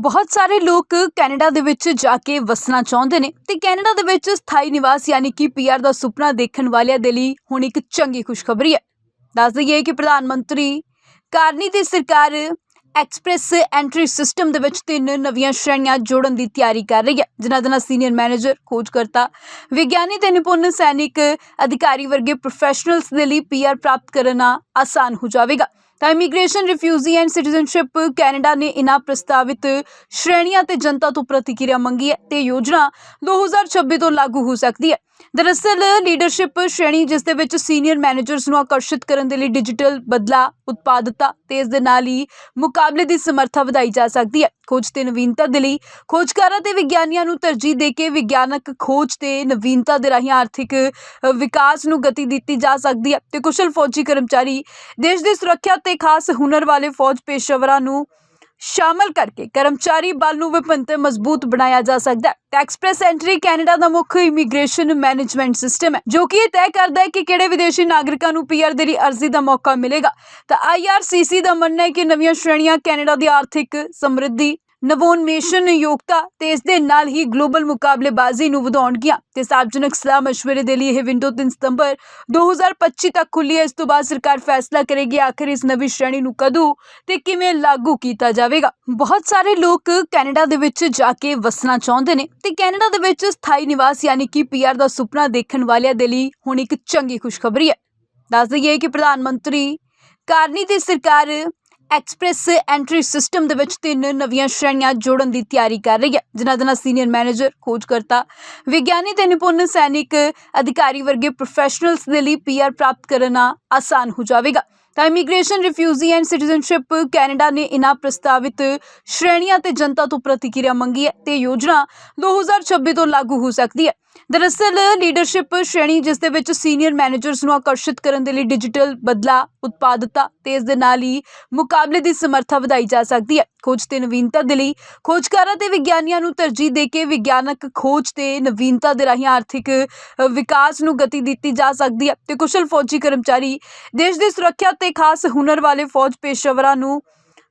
ਬਹੁਤ ਸਾਰੇ ਲੋਕ ਕੈਨੇਡਾ ਦੇ ਵਿੱਚ ਜਾ ਕੇ ਵਸਣਾ ਚਾਹੁੰਦੇ ਨੇ ਤੇ ਕੈਨੇਡਾ ਦੇ ਵਿੱਚ ਸਥਾਈ ਨਿਵਾਸ ਯਾਨੀ ਕਿ ਪੀਆਰ ਦਾ ਸੁਪਨਾ ਦੇਖਣ ਵਾਲਿਆਂ ਦੇ ਲਈ ਹੁਣ ਇੱਕ ਚੰਗੀ ਖੁਸ਼ਖਬਰੀ ਹੈ। ਦੱਸ ਦਈਏ ਕਿ ਪ੍ਰਧਾਨ ਮੰਤਰੀ ਕਾਰਨੀ ਦੀ ਸਰਕਾਰ ਐਕਸਪ੍ਰੈਸ ਐਂਟਰੀ ਸਿਸਟਮ ਦੇ ਵਿੱਚ ਤਿੰਨ ਨਵੀਆਂ ਸ਼੍ਰੇਣੀਆਂ ਜੋੜਨ ਦੀ ਤਿਆਰੀ ਕਰ ਰਹੀ ਹੈ, ਜਿਨ੍ਹਾਂ ਦੇ ਨਾਲ ਸੀਨੀਅਰ ਮੈਨੇਜਰ, ਖੋਜਕਰਤਾ, ਵਿਗਿਆਨੀ ਤੇ ਨਿਪੁੰਨ ਸੈਨਿਕ ਅਧਿਕਾਰੀ ਵਰਗੇ ਪ੍ਰੋਫੈਸ਼ਨਲਸ ਦੇ ਲਈ ਪੀਆਰ ਪ੍ਰਾਪਤ ਕਰਨਾ ਆਸਾਨ ਹੋ ਜਾਵੇਗਾ। ਤਾਂ immigration refugee and citizenship Canada ਨੇ ਇਨ੍ਹਾਂ ਪ੍ਰਸਤਾਵਿਤ ਸ਼੍ਰੇਣੀਆਂ ਤੇ ਜਨਤਾ ਤੋਂ ਪ੍ਰਤੀਕਿਰਿਆ ਮੰਗੀ ਹੈ ਤੇ ਯੋਜਨਾ 2026 ਤੋਂ ਲਾਗੂ ਹੋ ਸਕਦੀ ਹੈ। ਦਰਅਸਲ ਲੀਡਰਸ਼ਿਪ ਸ਼੍ਰੇਣੀ, ਜਿਸ ਦੇ ਵਿੱਚ ਸੀਨੀਅਰ ਮੈਨੇਜਰਸ ਨੂੰ ਆਕਰਸ਼ਿਤ ਕਰਨ ਦੇ ਲਈ ਡਿਜੀਟਲ ਬਦਲਾ, ਉਤਪਾਦਕਤਾ ਤੇ ਇਸ ਦੇ ਨਾਲ ਹੀ ਮੁਕਾਬਲੇ ਦੀ ਸਮਰੱਥਾ ਵਧਾਈ ਜਾ ਸਕਦੀ ਹੈ। ਖੋਜ ਤੇ ਨਵੀਨਤਾ ਦੇ ਲਈ ਖੋਜਕਾਰਾਂ ਤੇ ਵਿਗਿਆਨੀਆਂ ਨੂੰ ਤਰਜੀਹ ਦੇ ਕੇ ਵਿਗਿਆਨਕ ਖੋਜ ਤੇ ਨਵੀਨਤਾ ਦੇ ਰਾਹੀਂ ਆਰਥਿਕ ਵਿਕਾਸ ਨੂੰ ਗਤੀ ਦਿੱਤੀ ਜਾ ਸਕਦੀ ਹੈ। ਤੇ ਕੁਸ਼ਲ ਫੌਜੀ ਕਰਮਚਾਰੀ ਦੇਸ਼ ਦੀ ਸੁਰੱਖਿਆ ਤੇ ਖਾਸ ਹੁਨਰ ਵਾਲੇ ਫੌਜ ਪੇਸ਼ਾਵਰਾਂ ਨੂੰ ਸ਼ਾਮਲ ਕਰਕੇ ਕਰਮਚਾਰੀ ਬਲ ਨੂੰ ਵਿਭਿੰਨ ਤੇ ਮਜ਼ਬੂਤ ਬਣਾਇਆ ਜਾ ਸਕਦਾ ਹੈ। ਤੇ ਐਕਸਪ੍ਰੈਸ ਐਂਟਰੀ ਕੈਨੇਡਾ ਦਾ ਮੁੱਖ ਇਮੀਗ੍ਰੇਸ਼ਨ ਮੈਨੇਜਮੈਂਟ ਸਿਸਟਮ ਹੈ, ਜੋ ਕਿ ਇਹ ਤੈਅ ਕਰਦਾ ਹੈ ਕਿ ਕਿਹੜੇ ਵਿਦੇਸ਼ੀ ਨਾਗਰਿਕਾਂ ਨੂੰ ਪੀਆਰ ਦੇ ਲਈ ਅਰਜ਼ੀ ਦਾ ਮੌਕਾ ਮਿਲੇਗਾ। ਤਾਂ ਆਈਆਰਸੀਸੀ ਦਾ ਮੰਨਣਾ ਹੈ ਕਿ ਨਵੀਆਂ ਸ਼੍ਰੇਣੀਆਂ ਕੈਨੇਡਾ ਦੀ ਆਰਥਿਕ ਸਮਰਿੱਧੀ ਨਵੋਨਮੇਸ਼ਨ ਯੋਗਤਾ ਤੇ ਇਸ ਦੇ ਨਾਲ ਹੀ ਗਲੋਬਲ ਮੁਕਾਬਲੇਬਾਜ਼ੀ ਨੂੰ ਵਧਾਉਣਗੀਆਂ ਤੇ ਸਾਰਵਜਨਿਕ ਸਲਾਹ ਮਸ਼ਵਰੇ ਦੇ ਲਈ ਇਹ ਵਿੰਡੋ 3 ਸਤੰਬਰ 2025 ਤੱਕ ਖੁੱਲੀ ਹੈ। ਇਸ ਤੋਂ ਬਾਅਦ ਸਰਕਾਰ ਫੈਸਲਾ ਕਰੇਗੀ ਆਖਿਰ ਇਸ ਨਵੀਂ ਸ਼੍ਰੇਣੀ ਨੂੰ ਕਦੋਂ ਤੇ ਕਿਵੇਂ ਲਾਗੂ ਕੀਤਾ ਜਾਵੇਗਾ। ਬਹੁਤ ਸਾਰੇ ਲੋਕ ਕੈਨੇਡਾ ਦੇ ਵਿੱਚ ਜਾ ਕੇ ਵਸਣਾ ਚਾਹੁੰਦੇ ਨੇ ਤੇ ਕੈਨੇਡਾ ਦੇ ਵਿੱਚ ਸਥਾਈ ਨਿਵਾਸ ਯਾਨੀ ਕਿ ਪੀਆਰ ਦਾ ਸੁਪਨਾ ਦੇਖਣ ਵਾਲਿਆਂ ਦੇ ਲਈ ਹੁਣ ਇੱਕ ਚੰਗੀ ਖੁਸ਼ਖਬਰੀ ਹੈ। ਦੱਸ ਦਈਏ ਕਿ ਪ੍ਰਧਾਨ ਮੰਤਰੀ ਕਾਰਨੀ ਦੀ ਸਰਕਾਰ ਐਕਸਪ੍ਰੈਸ ਐਂਟਰੀ ਸਿਸਟਮ ਦੇ ਵਿੱਚ ਤਿੰਨ ਨਵੀਆਂ ਸ਼੍ਰੇਣੀਆਂ ਜੋੜਨ ਦੀ ਤਿਆਰੀ ਕਰ ਰਹੀ ਹੈ, ਜਿਨ੍ਹਾਂ ਦੇ ਨਾਲ ਸੀਨੀਅਰ ਮੈਨੇਜਰ, ਖੋਜਕਰਤਾ, ਵਿਗਿਆਨੀ ਤੇ ਨਿਪੁੰਨ ਸੈਨਿਕ ਅਧਿਕਾਰੀ ਵਰਗੇ ਪ੍ਰੋਫੈਸ਼ਨਲਸ ਦੇ ਲਈ ਪੀਆਰ ਪ੍ਰਾਪਤ ਕਰਨਾ ਆਸਾਨ ਹੋ ਜਾਵੇਗਾ। ਤਾਂ immigration, refugee and citizenship Canada ਨੇ ਇਨ੍ਹਾਂ ਪ੍ਰਸਤਾਵਿਤ ਸ਼੍ਰੇਣੀਆਂ ਤੇ ਜਨਤਾ ਤੋਂ ਪ੍ਰਤੀਕਿਰਿਆ ਮੰਗੀ ਹੈ ਤੇ ਯੋਜਨਾ 2026 ਤੋਂ ਲਾਗੂ ਹੋ ਸਕਦੀ ਹੈ। ਦਰਅਸਲ ਲੀਡਰਸ਼ਿਪ ਸ਼੍ਰੇਣੀ ਜਿਸ ਦੇ ਵਿੱਚ ਸੀਨੀਅਰ ਮੈਨੇਜਰਸ ਨੂੰ ਆਕਰਸ਼ਿਤ ਕਰਨ ਦੇ ਲਈ ਡਿਜੀਟਲ ਬਦਲਾ ਉਤਪਾਦਕਤਾ ਤੇ ਇਸ ਦੇ ਨਾਲ ਹੀ ਮੁਕਾਬਲੇ ਦੀ ਸਮਰੱਥਾ ਵਧਾਈ ਜਾ ਸਕਦੀ ਹੈ। ਖੋਜ ਤੇ ਨਵੀਨਤਾ ਦੇ ਲਈ ਖੋਜਕਾਰਾਂ ਤੇ ਵਿਗਿਆਨੀਆਂ ਨੂੰ ਤਰਜੀਹ ਦੇ ਕੇ ਵਿਗਿਆਨਕ ਖੋਜ ਤੇ ਨਵੀਨਤਾ ਦੇ ਰਾਹੀਂ ਆਰਥਿਕ ਵਿਕਾਸ ਨੂੰ ਗਤੀ ਦਿੱਤੀ ਜਾ ਸਕਦੀ ਹੈ। ਤੇ ਕੁਸ਼ਲ ਫੌਜੀ ਕਰਮਚਾਰੀ ਦੇਸ਼ ਦੀ ਸੁਰੱਖਿਆ ਤੇ ਖਾਸ ਹੁਨਰ ਵਾਲੇ ਫੌਜ ਪੇਸ਼ਾਵਰਾਂ ਨੂੰ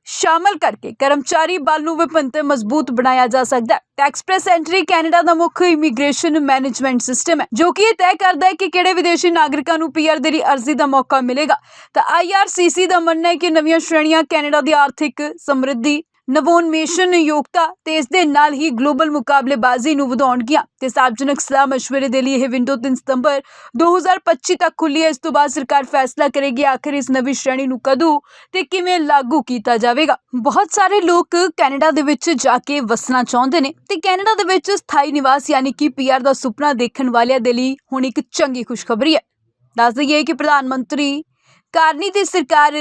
ਸ਼ਾਮਲ ਕਰਕੇ ਕਰਮਚਾਰੀ ਬਲ ਨੂੰ ਵਿਭਿੰਨ ਮਜ਼ਬੂਤ ਬਣਾਇਆ ਜਾ ਸਕਦਾ ਹੈ। ਤੇ ਐਕਸਪ੍ਰੈਸ ਐਂਟਰੀ ਕੈਨੇਡਾ ਦਾ ਮੁੱਖ ਇਮੀਗ੍ਰੇਸ਼ਨ ਮੈਨੇਜਮੈਂਟ ਸਿਸਟਮ ਹੈ, ਜੋ ਕਿ ਇਹ ਤੈਅ ਕਰਦਾ ਹੈ ਕਿ ਕਿਹੜੇ ਵਿਦੇਸ਼ੀ ਨਾਗਰਿਕਾਂ ਨੂੰ ਪੀਆਰ ਦੇ ਲਈ ਅਰਜ਼ੀ ਦਾ ਮੌਕਾ ਮਿਲੇਗਾ। ਤਾਂ ਆਈਆਰਸੀਸੀ ਦਾ ਮੰਨਣਾ ਹੈ ਕਿ ਨਵੀਆਂ ਸ਼੍ਰੇਣੀਆਂ ਕੈਨੇਡਾ ਦੀ ਆਰਥਿਕ ਸਮਰਿੱਧੀ ਨਵੋਨਮੇਸ਼ਨ ਯੋਗਤਾ ਤੇ ਇਸ ਦੇ ਨਾਲ ਹੀ ਗਲੋਬਲ ਮੁਕਾਬਲੇਬਾਜ਼ੀ ਨੂੰ ਵਧਾਉਣਗੀਆਂ ਤੇ ਸਾਰਵਜਨਿਕ ਸਲਾਹ ਮਸ਼ਵਰੇ ਦੇ ਲਈ ਇਹ ਵਿੰਡੋ 3 ਸਤੰਬਰ 2025 ਤੱਕ ਖੁੱਲੀ ਹੈ। ਇਸ ਤੋਂ ਬਾਅਦ ਸਰਕਾਰ ਫੈਸਲਾ ਕਰੇਗੀ ਆਖਿਰ ਇਸ ਨਵੀਂ ਸ਼੍ਰੇਣੀ ਨੂੰ ਕਦੋਂ ਤੇ ਕਿਵੇਂ ਲਾਗੂ ਕੀਤਾ ਜਾਵੇਗਾ। ਬਹੁਤ ਸਾਰੇ ਲੋਕ ਕੈਨੇਡਾ ਦੇ ਵਿੱਚ ਜਾ ਕੇ ਵਸਣਾ ਚਾਹੁੰਦੇ ਨੇ ਤੇ ਕੈਨੇਡਾ ਦੇ ਵਿੱਚ ਸਥਾਈ ਨਿਵਾਸ ਯਾਨੀ ਕਿ ਪੀਆਰ ਦਾ ਸੁਪਨਾ ਦੇਖਣ ਵਾਲਿਆਂ ਦੇ ਲਈ ਹੁਣ ਇੱਕ ਚੰਗੀ ਖੁਸ਼ਖਬਰੀ ਹੈ। ਦੱਸ ਦਈਏ ਕਿ ਪ੍ਰਧਾਨ ਮੰਤਰੀ ਕਾਰਨੀ ਦੀ ਸਰਕਾਰ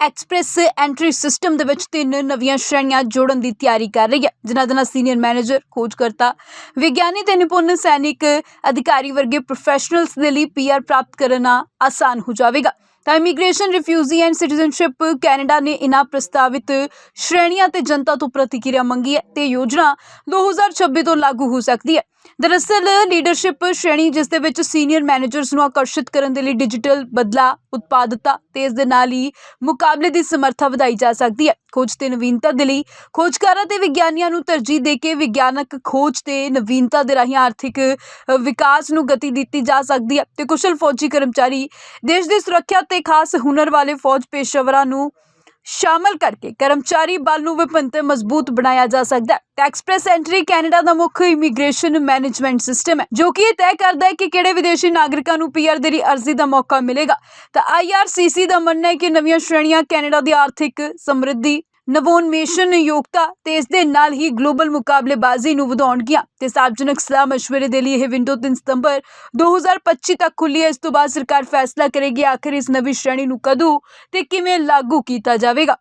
ਐਕਸਪ੍ਰੈਸ ਐਂਟਰੀ ਸਿਸਟਮ ਦੇ ਵਿੱਚ ਤਿੰਨ ਨਵੀਆਂ ਸ਼੍ਰੇਣੀਆਂ ਜੋੜਨ ਦੀ ਤਿਆਰੀ ਕਰ ਰਹੀ ਹੈ। ਜਿਨ੍ਹਾਂ ਦੇ ਨਾਲ ਸੀਨੀਅਰ ਮੈਨੇਜਰ, ਖੋਜਕਰਤਾ, ਵਿਗਿਆਨੀ ਤੇ ਨਿਪੁੰਨ ਸੈਨਿਕ ਅਧਿਕਾਰੀ ਵਰਗੇ ਪ੍ਰੋਫੈਸ਼ਨਲਸ ਦੇ ਲਈ ਪੀਆਰ ਪ੍ਰਾਪਤ ਕਰਨਾ ਆਸਾਨ ਹੋ ਜਾਵੇਗਾ। ਤਾਂ immigration refugee and citizenship Canada ਨੇ ਇਨ੍ਹਾਂ ਪ੍ਰਸਤਾਵਿਤ ਸ਼੍ਰੇਣੀਆਂ ਤੇ ਜਨਤਾ ਤੋਂ ਪ੍ਰਤੀਕਿਰਿਆ ਮੰਗੀ ਹੈ ਤੇ ਯੋਜਨਾ 2026 ਤੋਂ ਲਾਗੂ ਹੋ ਸਕਦੀ ਹੈ। ਦਰਅਸਲ ਲੀਡਰਸ਼ਿਪ ਸ਼੍ਰੇਣੀ, ਜਿਸ ਦੇ ਵਿੱਚ ਸੀਨੀਅਰ ਮੈਨੇਜਰਸ ਨੂੰ ਆਕਰਸ਼ਿਤ ਕਰਨ ਦੇ ਲਈ ਡਿਜੀਟਲ ਬਦਲਾ, ਉਤਪਾਦਕਤਾ ਤੇ ਇਸ ਦੇ ਨਾਲ ਹੀ ਮੁਕਾਬਲੇ ਦੀ ਸਮਰੱਥਾ ਵਧਾਈ ਜਾ ਸਕਦੀ ਹੈ। ਖੋਜ ਤੇ ਨਵੀਨਤਾ ਦੇ ਲਈ ਖੋਜਕਾਰਾਂ ਤੇ ਵਿਗਿਆਨੀਆਂ ਨੂੰ ਤਰਜੀਹ ਦੇ ਕੇ ਵਿਗਿਆਨਕ ਖੋਜ ਤੇ ਨਵੀਨਤਾ ਦੇ ਰਾਹੀਂ ਆਰਥਿਕ ਵਿਕਾਸ ਨੂੰ ਗਤੀ ਦਿੱਤੀ ਜਾ ਸਕਦੀ ਹੈ। ਤੇ ਕੁਸ਼ਲ ਫੌਜੀ ਕਰਮਚਾਰੀ ਦੇਸ਼ ਦੀ ਸੁਰੱਖਿਆ ਤੇ ਖਾਸ ਹੁਨਰ ਵਾਲੇ ਫੌਜ ਪੇਸ਼ਾਵਰਾਂ ਨੂੰ ਸ਼ਾਮਲ ਕਰਕੇ ਕਰਮਚਾਰੀ ਬਲ ਨੂੰ ਵਿਭਿੰਨ ਮਜ਼ਬੂਤ ਬਣਾਇਆ ਜਾ ਸਕਦਾ ਹੈ। ਤੇ ਐਂਟਰੀ ਕੈਨੇਡਾ ਦਾ ਮੁੱਖ ਇਮੀਗ੍ਰੇਸ਼ਨ ਮੈਨੇਜਮੈਂਟ ਸਿਸਟਮ ਹੈ, ਜੋ ਕਿ ਇਹ ਤੈਅ ਕਰਦਾ ਹੈ ਕਿ ਕਿਹੜੇ ਵਿਦੇਸ਼ੀ ਨਾਗਰਿਕਾਂ ਨੂੰ ਪੀਆਰ ਦੇ ਲਈ ਅਰਜ਼ੀ ਦਾ ਮੌਕਾ ਮਿਲੇਗਾ। ਤਾਂ ਆਈਆਰਸੀਸੀ ਦਾ ਮੰਨਣਾ ਹੈ ਕਿ ਨਵੀਆਂ ਸ਼੍ਰੇਣੀਆਂ ਕੈਨੇਡਾ ਦੀ ਆਰਥਿਕ ਸਮਰਿੱਧੀ ਨਵੋਨਮੇਸ਼ਨ ਯੋਗਤਾ ਤੇ ਇਸ ਦੇ ਨਾਲ ਹੀ ਗਲੋਬਲ ਮੁਕਾਬਲੇਬਾਜ਼ੀ ਨੂੰ ਵਧਾਉਣਗੀਆਂ ਤੇ ਸਾਰਵਜਨਿਕ ਸਲਾਹ ਮਸ਼ਵਰੇ ਦੇ ਲਈ ਇਹ ਵਿੰਡੋ 3 ਸਤੰਬਰ 2025 ਤੱਕ ਖੁੱਲੀ ਹੈ। ਇਸ ਤੋਂ ਬਾਅਦ ਸਰਕਾਰ ਫੈਸਲਾ ਕਰੇਗੀ ਆਖਿਰ ਇਸ ਨਵੀਂ ਸ਼੍ਰੇਣੀ ਨੂੰ ਕਦੋਂ ਤੇ ਕਿਵੇਂ ਲਾਗੂ ਕੀਤਾ ਜਾਵੇਗਾ।